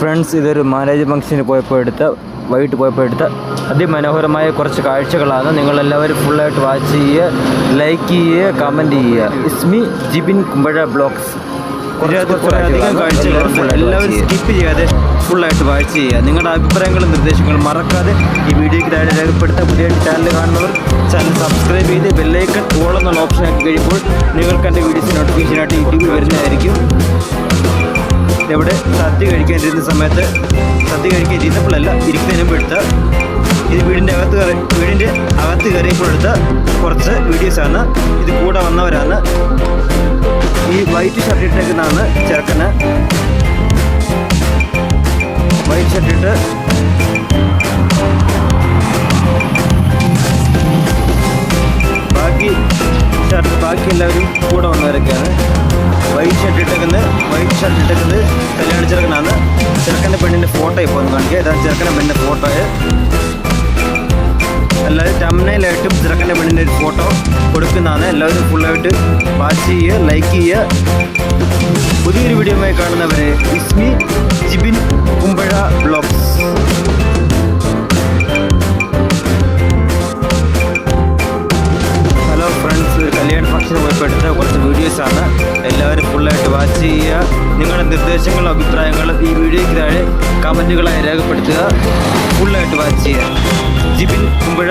Friends ഇതൊരു marriage ഫംഗ്ഷന് പോയപ്പോൾ എടുത്ത വൈകിട്ട് പോയപ്പോൾ എടുത്ത അതിമനോഹരമായ കുറച്ച് കാഴ്ചകളാണ് നിങ്ങളെല്ലാവരും ഫുള്ളായിട്ട് വാച്ച് ചെയ്യുക ലൈക്ക് ചെയ്യുക കമന്റ് ചെയ്യുക. ഇസ്മി ജിബിൻ കുമ്പഴ ബ്ലോഗ്സ് അധികം കാഴ്ചകളുണ്ട് എല്ലാവരും സ്കിപ്പ് ചെയ്യാതെ ഫുള്ളായിട്ട് വാച്ച് ചെയ്യുക. നിങ്ങളുടെ അഭിപ്രായങ്ങളും നിർദ്ദേശങ്ങളും മറക്കാതെ ഈ വീഡിയോയ്ക്ക് താഴെ രേഖപ്പെടുത്ത പുതിയ ചാനൽ കാണുന്നവർ ചാനൽ സബ്സ്ക്രൈബ് ചെയ്ത് ബെല്ലൈക്കൺ ഓൾ എന്നുള്ള ഓപ്ഷൻ ആക്കി കഴിയുമ്പോൾ നിങ്ങൾക്ക് എന്റെ വീഡിയോസ് നോട്ടിഫിക്കേഷനായിട്ട് യൂട്യൂബിൽ വരുന്നതായിരിക്കും. എവിടെ സദ്യ കഴിക്കാനിരുന്ന സമയത്ത് സദ്യ കഴിക്കാൻ ഇരുന്നപ്പോഴല്ല ഇരിക്കുന്നതിന് മുമ്പ് എടുത്ത ഇത് വീടിന്റെ അകത്ത് കയറി വീടിന്റെ അകത്ത് കയറിയപ്പോൾ എടുത്ത കുറച്ച് വീഡിയോസാണ് ഇത് കൂടെ വന്നവരാണ്. ഈ വൈറ്റ് ഷർട്ട് ഇട്ടേക്കുന്നതാണ് ചെറുക്കന്. വൈറ്റ് ഷർട്ട് ഇട്ട് ബാക്കി ഷർട്ട് ബാക്കി എല്ലാവരും കൂടെ വന്നവരൊക്കെയാണ്. വൈറ്റ് ഷർട്ട് ഇട്ടേക്കുന്നത് വൈറ്റ് ഷർട്ട് ഇട്ടേക്കുന്നത് കല്യാണ ചെറുക്കനാണ്. ചെറുക്കന്റെ പെണ്ണിന്റെ ഫോട്ടോ ഇപ്പോൾ ഒന്ന് കാണിക്കുക. ഇതാണ് ചെറുക്കന്റെ പെണ്ണിന്റെ ഫോട്ടോ എല്ലാവരും ടംനയിലായിട്ടും ചെറുക്കന്റെ പെണ്ണിന്റെ ഒരു ഫോട്ടോ കൊടുക്കുന്നതാണ്. എല്ലാവരും ഫുള്ളായിട്ട് വാച്ച് ചെയ്യുക ലൈക്ക് ചെയ്യുക. പുതിയൊരു വീഡിയോയുമായി കാണുന്നവരെ ഇസ്മി ജിബിൻ കുമ്പഴ എടുത്ത കുറച്ച് വീഡിയോസാണ് എല്ലാവരും ഫുള്ളായിട്ട് വാച്ച് ചെയ്യുക. നിങ്ങളുടെ നിർദ്ദേശങ്ങളും അഭിപ്രായങ്ങളും ഈ വീഡിയോയ്ക്ക് താഴെ കമന്റുകളായി രേഖപ്പെടുത്തുക. ഫുള്ളായിട്ട് വാച്ച് ചെയ്യുക. ജിബിൻ കുമ്പഴ